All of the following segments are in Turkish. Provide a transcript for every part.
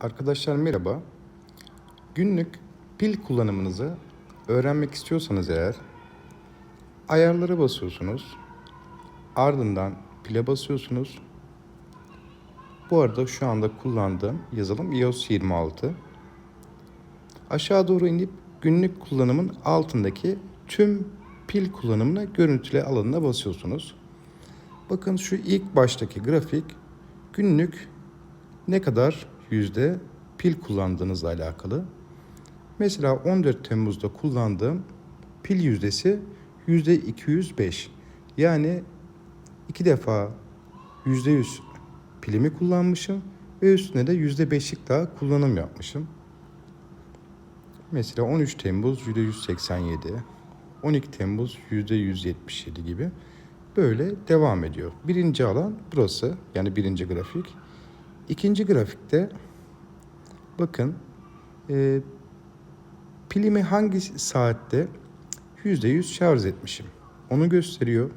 Arkadaşlar merhaba. Günlük pil kullanımınızı öğrenmek istiyorsanız eğer ayarlara basıyorsunuz. Ardından pile basıyorsunuz. Bu arada şu anda kullandığım yazılım iOS 26. Aşağı doğru inip günlük kullanımın altındaki tüm pil kullanımını görüntüle alanına basıyorsunuz. Bakın şu ilk baştaki grafik günlük ne kadar yüzde pil kullandığınızla alakalı. Mesela 14 Temmuz'da kullandığım pil yüzdesi yüzde 205. Yani iki defa yüzde 100 pilimi kullanmışım ve üstüne de yüzde 5'lik daha kullanım yapmışım. Mesela 13 Temmuz yüzde 187, 12 Temmuz yüzde 177 gibi böyle devam ediyor. Birinci alan burası yani birinci grafik. İkinci grafikte bakın e, pilimi hangi saatte %100 şarj etmişim. Onu gösteriyor.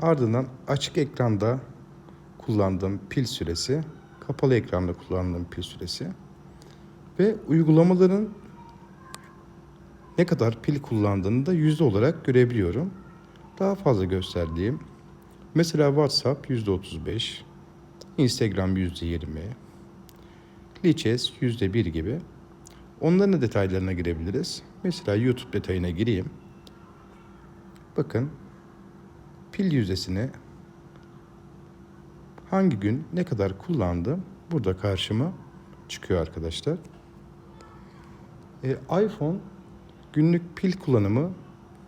Ardından açık ekranda kullandığım pil süresi, kapalı ekranda kullandığım pil süresi ve uygulamaların ne kadar pil kullandığını da yüzde olarak görebiliyorum. Daha fazla gösterdiğim mesela WhatsApp %35, Instagram %20, Lichess %1 gibi. Onların da detaylarına girebiliriz. Mesela YouTube detayına gireyim. Bakın pil yüzdesini hangi gün ne kadar kullandım burada karşıma çıkıyor arkadaşlar. Ee, iPhone günlük pil kullanımı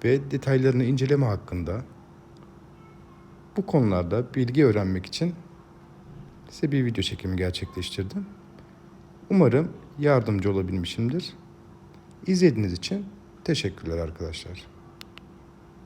ve detaylarını inceleme hakkında bu konularda bilgi öğrenmek için size bir video çekimi gerçekleştirdim. Umarım yardımcı olabilmişimdir. İzlediğiniz için teşekkürler arkadaşlar.